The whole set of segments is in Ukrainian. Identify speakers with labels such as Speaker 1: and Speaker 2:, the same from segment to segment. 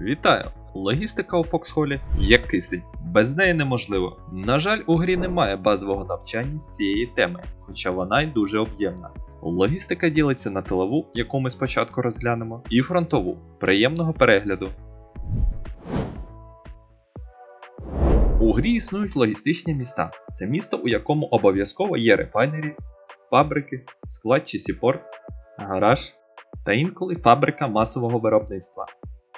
Speaker 1: Вітаю! Логістика у Фоксхолі як кисень. Без неї неможливо. На жаль, у грі немає базового навчання з цієї теми, хоча вона й дуже об'ємна. Логістика ділиться на тилову, яку ми спочатку розглянемо, і фронтову. Приємного перегляду. У грі існують логістичні міста. Це місто, у якому обов'язково є рефайнері, фабрики, склад чи сіпорт, гараж та інколи фабрика масового виробництва.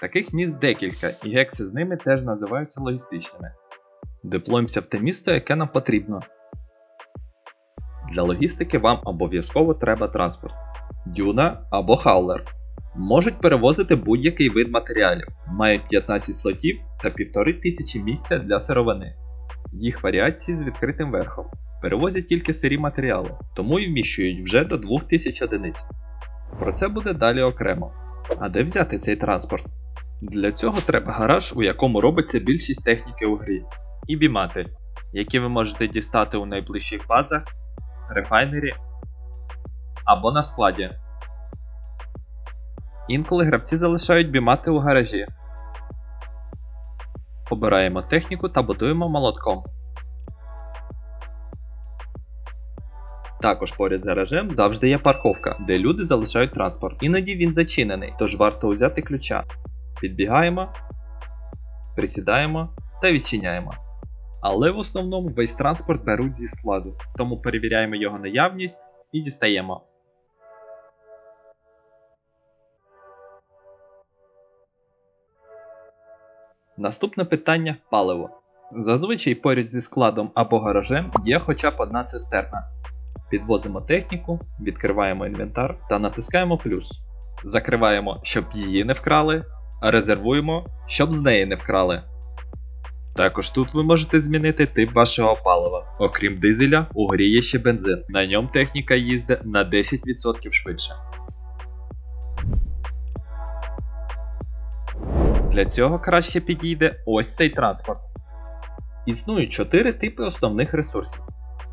Speaker 1: Таких міст декілька, і гекси з ними теж називаються логістичними. Деплоїмося в те місто, яке нам потрібно. Для логістики вам обов'язково треба транспорт. Дюна або хаулер. Можуть перевозити будь-який вид матеріалів, мають 15 слотів та 1500 місця для сировини. Їх варіації з відкритим верхом. Перевозять тільки сирі матеріали, тому і вміщують вже до 2000 одиниць. Про це буде далі окремо. А де взяти цей транспорт? Для цього треба гараж, у якому робиться більшість техніки у грі, і бімати, які ви можете дістати у найближчих базах, рефайнері або на складі. Інколи гравці залишають бімати у гаражі. Обираємо техніку та будуємо молотком. Також поряд з гаражем завжди є парковка, де люди залишають транспорт. Іноді він зачинений, тож варто взяти ключа. Підбігаємо, присідаємо та відчиняємо. Але в основному весь транспорт беруть зі складу, тому перевіряємо його наявність і дістаємо. Наступне питання паливо. Зазвичай поряд зі складом або гаражем є хоча б одна цистерна. Підвозимо техніку, відкриваємо інвентар та натискаємо плюс. Закриваємо, щоб її не вкрали, а резервуємо, щоб з неї не вкрали. Також тут ви можете змінити тип вашого палива. Окрім дизеля, у грі є ще бензин. На ньому техніка їздить на 10% швидше. Для цього краще підійде ось цей транспорт. Існують 4 типи основних ресурсів: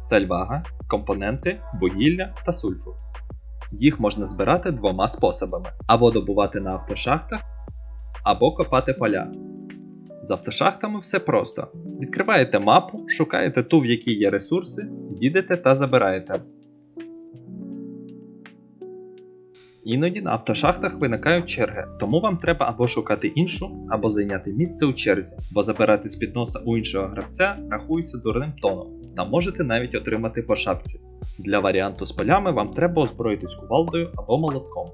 Speaker 1: сальвага, компоненти, вугілля та сульфур. Їх можна збирати двома способами: або добувати на автошахтах, або копати поля. З автошахтами все просто. Відкриваєте мапу, шукаєте ту, в якій є ресурси, їдете та забираєте. Іноді на автошахтах виникають черги, тому вам треба або шукати іншу, або зайняти місце у черзі, бо забирати з під носа у іншого гравця рахується дурним тоном, та можете навіть отримати по шапці. Для варіанту з полями вам треба озброїтись кувалдою або молотком.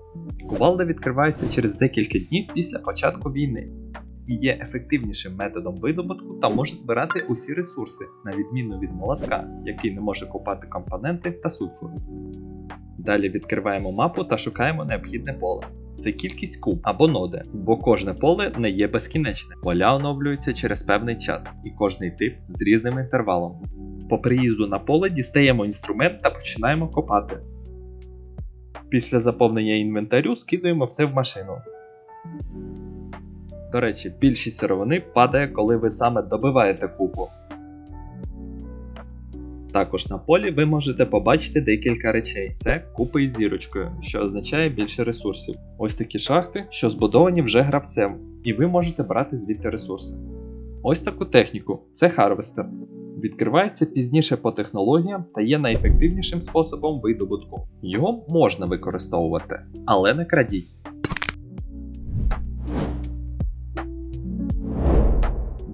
Speaker 1: Кувалда відкривається через декілька днів після початку війни і є ефективнішим методом видобутку та може збирати усі ресурси, на відміну від молотка, який не може купати компоненти та сульфур. Далі відкриваємо мапу та шукаємо необхідне поле. Це кількість куб або ноди, бо кожне поле не є безкінечне. Поля оновлюються через певний час, і кожний тип з різним інтервалом. По приїзду на поле дістаємо інструмент та починаємо копати. Після заповнення інвентарю скидуємо все в машину. До речі, більшість сировини падає, коли ви саме добиваєте купу. Також на полі ви можете побачити декілька речей: це купи із зірочкою, що означає більше ресурсів. Ось такі шахти, що збудовані вже гравцем, і ви можете брати звідти ресурси. Ось таку техніку це харвестер. Відкривається пізніше по технологіям та є найефективнішим способом видобутку. Його можна використовувати, але не крадіть.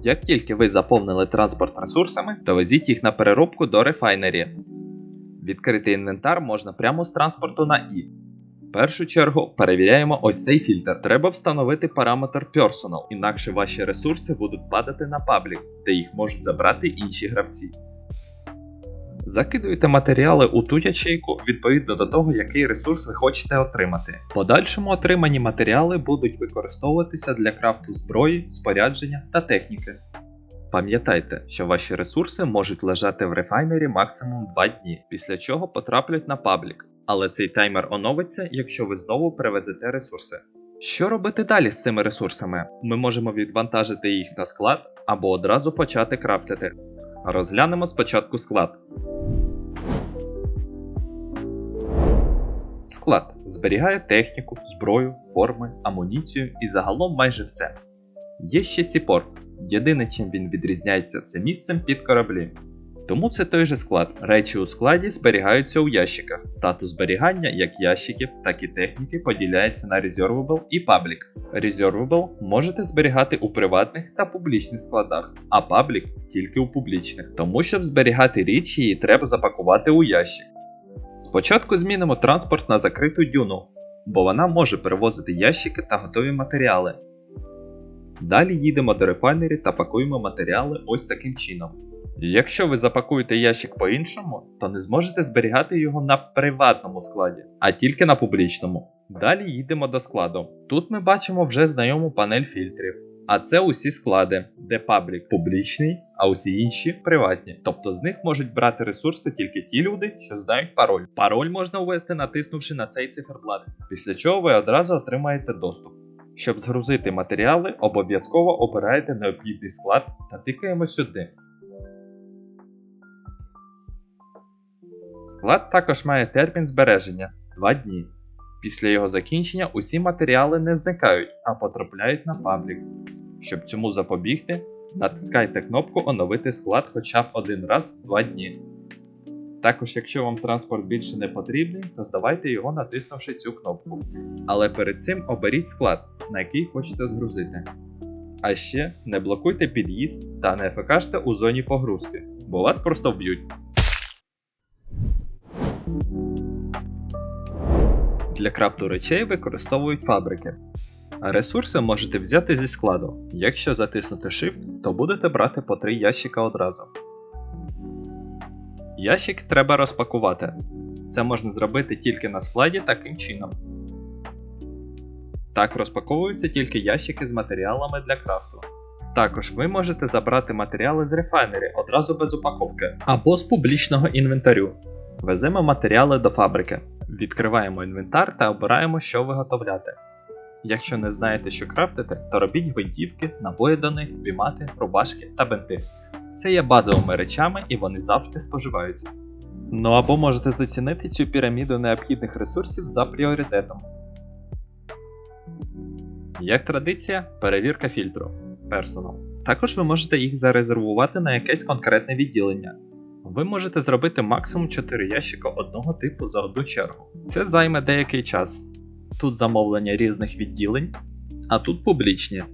Speaker 1: Як тільки ви заповнили транспорт ресурсами, то везіть їх на переробку до рефайнері. Відкрити інвентар можна прямо з транспорту на І. Першу чергу перевіряємо ось цей фільтр. Треба встановити параметр Personal, інакше ваші ресурси будуть падати на паблік, де їх можуть забрати інші гравці. Закидуєте матеріали у ту ячейку відповідно до того, який ресурс ви хочете отримати. Подальшому отримані матеріали будуть використовуватися для крафту зброї, спорядження та техніки. Пам'ятайте, що ваші ресурси можуть лежати в рефайнері максимум 2 дні, після чого потраплять на паблік. Але цей таймер оновиться, якщо ви знову перевезете ресурси. Що робити далі з цими ресурсами? Ми можемо відвантажити їх на склад або одразу почати крафтити. Розглянемо спочатку склад. Склад зберігає техніку, зброю, форми, амуніцію і загалом майже все. Є ще Сіпорт. Єдине, чим він відрізняється, це місцем під кораблі. Тому це той же склад. Речі у складі зберігаються у ящиках. Статус зберігання як ящиків, так і техніки поділяється на Reservable і Public. Reservable можете зберігати у приватних та публічних складах, а Public тільки у публічних. Тому щоб зберігати річ, її треба запакувати у ящик. Спочатку змінимо транспорт на закриту дюну, бо вона може перевозити ящики та готові матеріали. Далі їдемо до рефайнері та пакуємо матеріали ось таким чином. Якщо ви запакуєте ящик по-іншому, то не зможете зберігати його на приватному складі, а тільки на публічному. Далі їдемо до складу. Тут ми бачимо вже знайому панель фільтрів. А це усі склади, де паблік публічний, а усі інші приватні. Тобто з них можуть брати ресурси тільки ті люди, що знають пароль. Пароль можна ввести, натиснувши на цей циферблат, після чого ви одразу отримаєте доступ. Щоб згрузити матеріали, обов'язково обираєте необхідний склад та тикаємо сюди. Склад також має термін збереження 2 дні. Після його закінчення усі матеріали не зникають, а потрапляють на паблік. Щоб цьому запобігти, натискайте кнопку Оновити склад хоча б один раз в 2 дні. Також, якщо вам транспорт більше не потрібний, то здавайте його натиснувши цю кнопку. Але перед цим оберіть склад, на який хочете згрузити. А ще не блокуйте під'їзд та не ФКште у зоні погрузки, бо вас просто вб'ють. Для крафту речей використовують фабрики. Ресурси можете взяти зі складу. Якщо затиснути Shift, то будете брати по 3 ящика одразу. Ящик треба розпакувати. Це можна зробити тільки на складі таким чином. Так розпаковуються тільки ящики з матеріалами для крафту. Також ви можете забрати матеріали з рефайнері одразу без упаковки або з публічного інвентарю. Веземо матеріали до фабрики. Відкриваємо інвентар та обираємо, що виготовляти. Якщо не знаєте, що крафтити, то робіть гвинтівки, набої до них, бімати, рубашки та бенти. Це є базовими речами і вони завжди споживаються. Ну або можете зацінити цю піраміду необхідних ресурсів за пріоритетом. Як традиція, перевірка фільтру Personal. Також ви можете їх зарезервувати на якесь конкретне відділення. Ви можете зробити максимум 4 ящика одного типу за одну чергу. Це займе деякий час. Тут замовлення різних відділень, а тут публічні.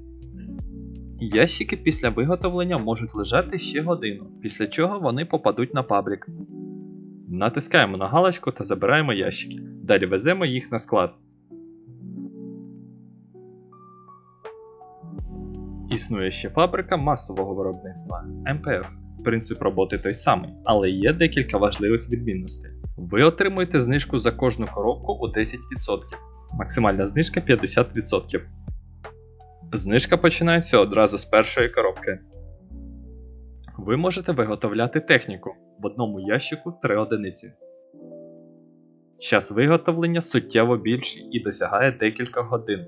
Speaker 1: Ящики після виготовлення можуть лежати ще годину, після чого вони попадуть на паблік. Натискаємо на галочку та забираємо ящики. Далі веземо їх на склад. Існує ще фабрика масового виробництва МПФ. Принцип роботи той самий, але є декілька важливих відмінностей. Ви отримуєте знижку за кожну коробку у 10%. Максимальна знижка 50%. Знижка починається одразу з першої коробки. Ви можете виготовляти техніку в одному ящику 3 одиниці. Час виготовлення суттєво більший і досягає декілька годин.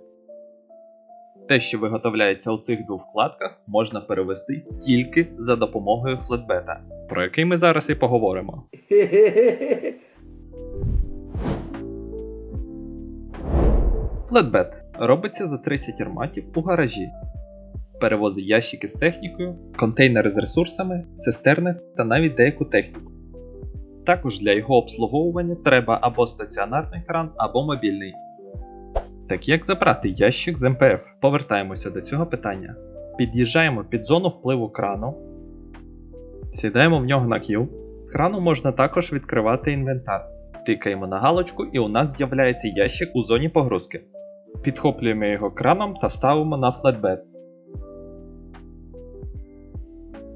Speaker 1: Те, що виготовляється у цих двох вкладках, можна перевести тільки за допомогою флетбета, про який ми зараз і поговоримо. Флетбет робиться за 30 арматів у гаражі. Перевозить ящики з технікою, контейнери з ресурсами, цистерни та навіть деяку техніку. Також для його обслуговування треба або стаціонарний кран, або мобільний. Так як забрати ящик з МПФ? Повертаємося до цього питання. Під'їжджаємо під зону впливу крану, сідаємо в нього на кіл. З крану можна також відкривати інвентар. Тикаємо на галочку, і у нас з'являється ящик у зоні погрузки. Підхоплюємо його краном та ставимо на флетбед.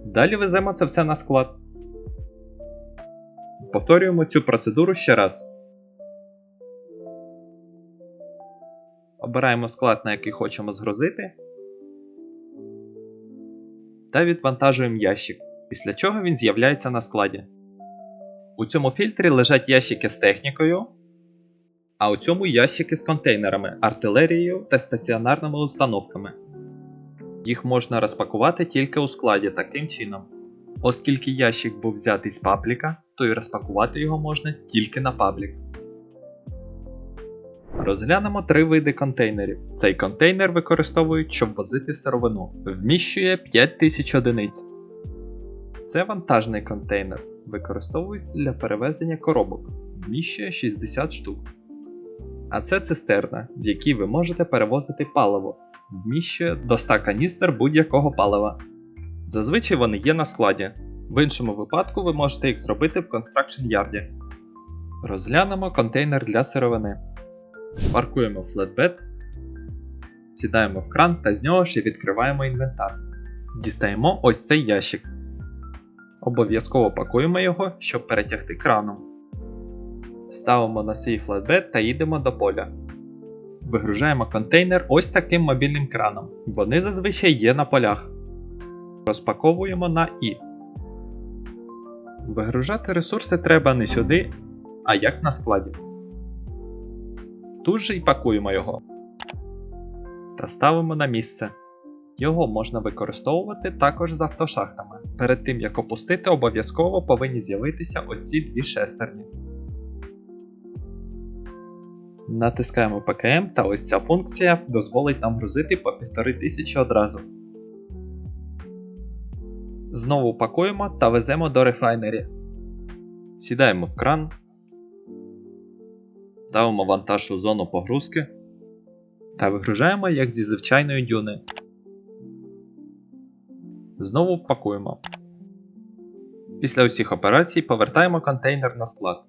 Speaker 1: Далі веземо це все на склад. Повторюємо цю процедуру ще раз. Обираємо склад, на який хочемо згрузити. Та відвантажуємо ящик, після чого він з'являється на складі. У цьому фільтрі лежать ящики з технікою, а у цьому ящики з контейнерами, артилерією та стаціонарними установками. Їх можна розпакувати тільки у складі таким чином. Оскільки ящик був взятий з пабліка, то і розпакувати його можна тільки на паблік. Розглянемо три види контейнерів. Цей контейнер використовують, щоб возити сировину. Вміщує 5000 одиниць. Це вантажний контейнер. Використовується для перевезення коробок. Вміщує 60 штук. А це цистерна, в якій ви можете перевозити паливо. Вміщує до 100 каністр будь-якого палива. Зазвичай вони є на складі. В іншому випадку ви можете їх зробити в Construction Yard. Розглянемо контейнер для сировини. Паркуємо флетбед, сідаємо в кран та з нього ще відкриваємо інвентар. Дістаємо ось цей ящик. Обов'язково пакуємо його, щоб перетягти краном. Ставимо на свій флетбед та їдемо до поля. Вигружаємо контейнер ось таким мобільним краном. Вони зазвичай є на полях. Розпаковуємо на І. Вигружати ресурси треба не сюди, а як на складі. Тут же й пакуємо його та ставимо на місце. Його можна використовувати також з автошахтами. Перед тим як опустити, обов'язково повинні з'явитися ось ці дві шестерні. Натискаємо ПКМ, та ось ця функція дозволить нам грузити по 1500 одразу. Знову пакуємо та веземо до рефайнері. Сідаємо в кран. Ставимо вантаж у зону погрузки та вигружаємо як зі звичайної дюни. Знову пакуємо. Після усіх операцій повертаємо контейнер на склад.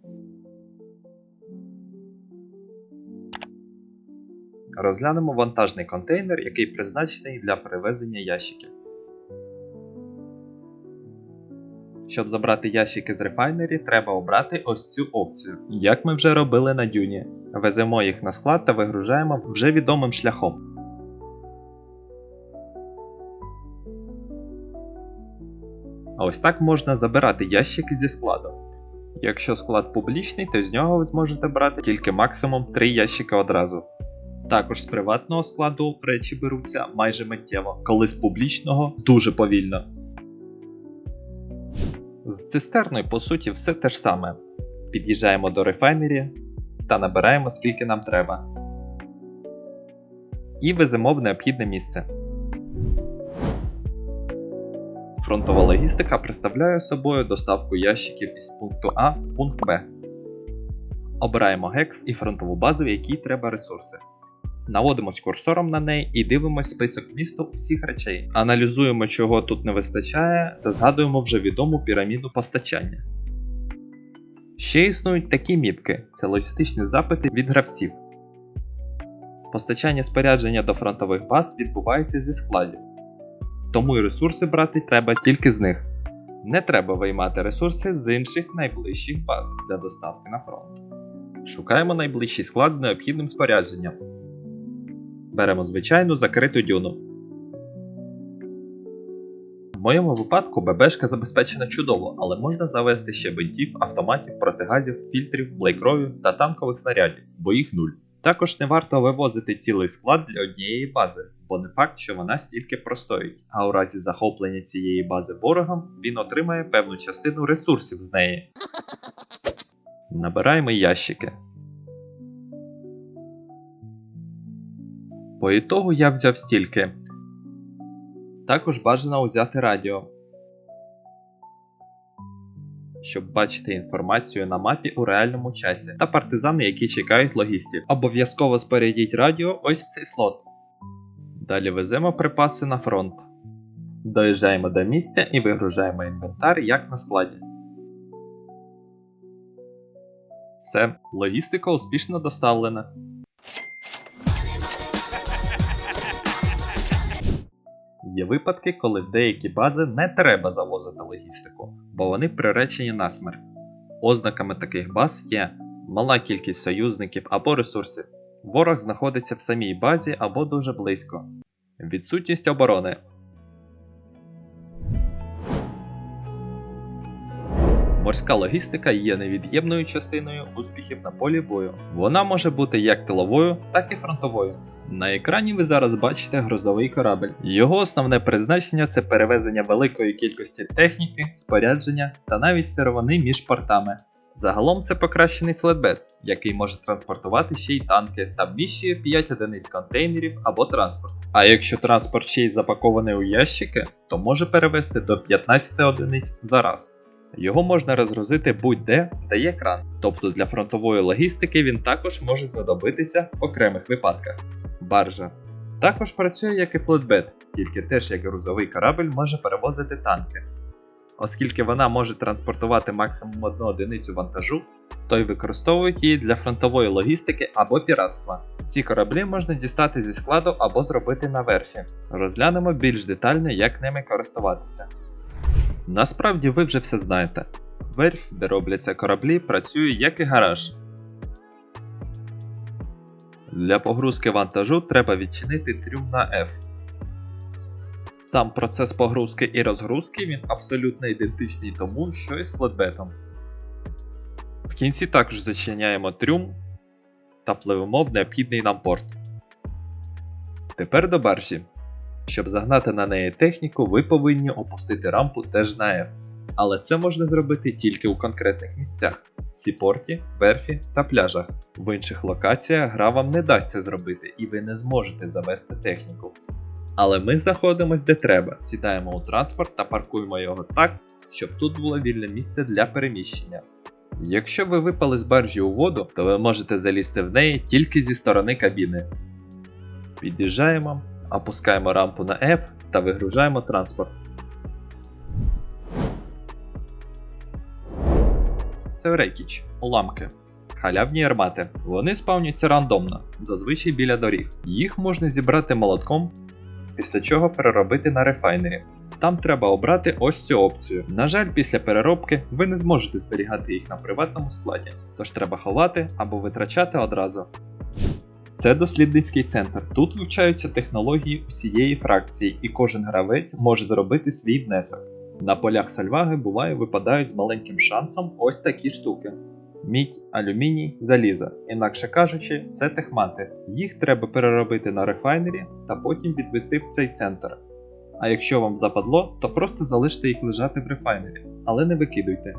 Speaker 1: Розглянемо вантажний контейнер, який призначений для перевезення ящиків. Щоб забрати ящики з рефайнері, треба обрати ось цю опцію, як ми вже робили на дюні. Веземо їх на склад та вигружаємо вже відомим шляхом. А ось так можна забирати ящики зі складу. Якщо склад публічний, то з нього ви зможете брати тільки максимум 3 ящики одразу. Також з приватного складу речі беруться майже миттєво, коли з публічного дуже повільно. З цистерною, по суті, все те ж саме. Під'їжджаємо до рефайнері та набираємо скільки нам треба. І веземо в необхідне місце. Фронтова логістика представляє собою доставку ящиків із пункту А в пункт Б. Обираємо гекс і фронтову базу, в якій треба ресурси. Наводимось курсором на неї і дивимось список місту усіх речей. Аналізуємо, чого тут не вистачає, та згадуємо вже відому піраміду постачання. Ще існують такі мітки це логістичні запити від гравців. Постачання спорядження до фронтових баз відбувається зі складів. Тому і ресурси брати треба тільки з них. Не треба виймати ресурси з інших найближчих баз для доставки на фронт. Шукаємо найближчий склад з необхідним спорядженням. Беремо звичайну закриту дюну. В моєму випадку ББшка забезпечена чудово, але можна завести ще бинтів, автоматів, протигазів, фільтрів, блейкровів та танкових снарядів, бо їх нуль. Також не варто вивозити цілий склад для однієї бази, бо не факт, що вона стільки простоїть, а у разі захоплення цієї бази ворогом він отримає певну частину ресурсів з неї. Набираємо ящики. По ітогу я взяв стільки. Також бажано взяти радіо. Щоб бачити інформацію на мапі у реальному часі та партизани, які чекають логістів. Обов'язково спорядіть радіо ось в цей слот. Далі веземо припаси на фронт. Доїжджаємо до місця і вигружаємо інвентар як на складі. Все, логістика успішно доставлена. Є випадки, коли в деякі бази не треба завозити логістику, бо вони приречені на смерть. Ознаками таких баз є мала кількість союзників або ресурсів. Ворог знаходиться в самій базі або дуже близько. Відсутність оборони. Морська логістика є невід'ємною частиною успіхів на полі бою. Вона може бути як тиловою, так і фронтовою. На екрані ви зараз бачите грузовий корабель. Його основне призначення це перевезення великої кількості техніки, спорядження та навіть сировини між портами. Загалом це покращений флетбет, який може транспортувати ще й танки та вміщує 5 одиниць контейнерів або транспорт. А якщо транспорт ще й запакований у ящики, то може перевести до 15 одиниць за раз. Його можна розгрузити будь-де, де є кран, тобто для фронтової логістики він також може знадобитися в окремих випадках. Баржа також працює як і флотбет, тільки теж як грузовий корабль може перевозити танки. Оскільки вона може транспортувати максимум одну одиницю вантажу, то й використовують її для фронтової логістики або піратства. Ці кораблі можна дістати зі складу або зробити на верфі. Розглянемо більш детально, як ними користуватися. Насправді ви вже все знаєте. Верфь, де робляться кораблі, працює як і гараж. Для погрузки вантажу треба відчинити трюм на F. Сам процес погрузки і розгрузки він абсолютно ідентичний тому, що і з флетбетом. В кінці також зачиняємо трюм та пливемо в необхідний нам порт. Тепер до баржі. Щоб загнати на неї техніку, ви повинні опустити рампу теж на F. Але це можна зробити тільки у конкретних місцях сіпорті, верфі та пляжах. В інших локаціях гра вам не дасть це зробити, і ви не зможете завести техніку. Але ми знаходимось де треба, сідаємо у транспорт та паркуємо його так, щоб тут було вільне місце для переміщення. Якщо ви випали з баржі у воду, то ви можете залізти в неї тільки зі сторони кабіни. Під'їжджаємо, опускаємо рампу на F та вигружаємо транспорт. Це рекіч, уламки. Халявні армати. Вони спавняться рандомно, зазвичай біля доріг. Їх можна зібрати молотком, після чого переробити на рефайнері. Там треба обрати ось цю опцію. На жаль, після переробки ви не зможете зберігати їх на приватному складі, тож треба ховати або витрачати одразу. Це дослідницький центр. Тут вивчаються технології усієї фракції, і кожен гравець може зробити свій внесок. На полях сальваги буває випадають з маленьким шансом ось такі штуки: мідь, алюміній, залізо. Інакше кажучи, це техмати. Їх треба переробити на рефайнері та потім відвести в цей центр. А якщо вам западло, то просто залиште їх лежати в рефайнері, але не викидуйте.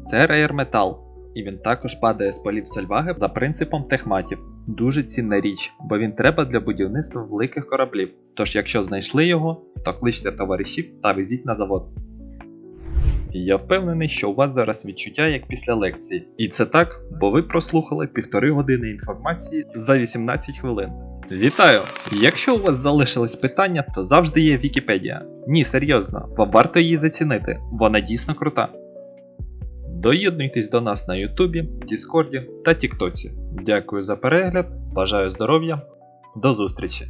Speaker 1: Це рейер метал, і він також падає з полів сальваги за принципом техматів. Дуже цінна річ, бо він треба для будівництва великих кораблів. Тож, якщо знайшли його, то кличте товаришів та везіть на завод. Я впевнений, що у вас зараз відчуття як після лекції. І це так, бо ви прослухали півтори години інформації за 18 хвилин. Вітаю! Якщо у вас залишились питання, то завжди є Вікіпедія. Ні, серйозно, вам варто її зацінити, вона дійсно крута. Доєднуйтесь до нас на Ютубі, Діскорді та Тіктоці. Дякую за перегляд, бажаю здоров'я, до зустрічі!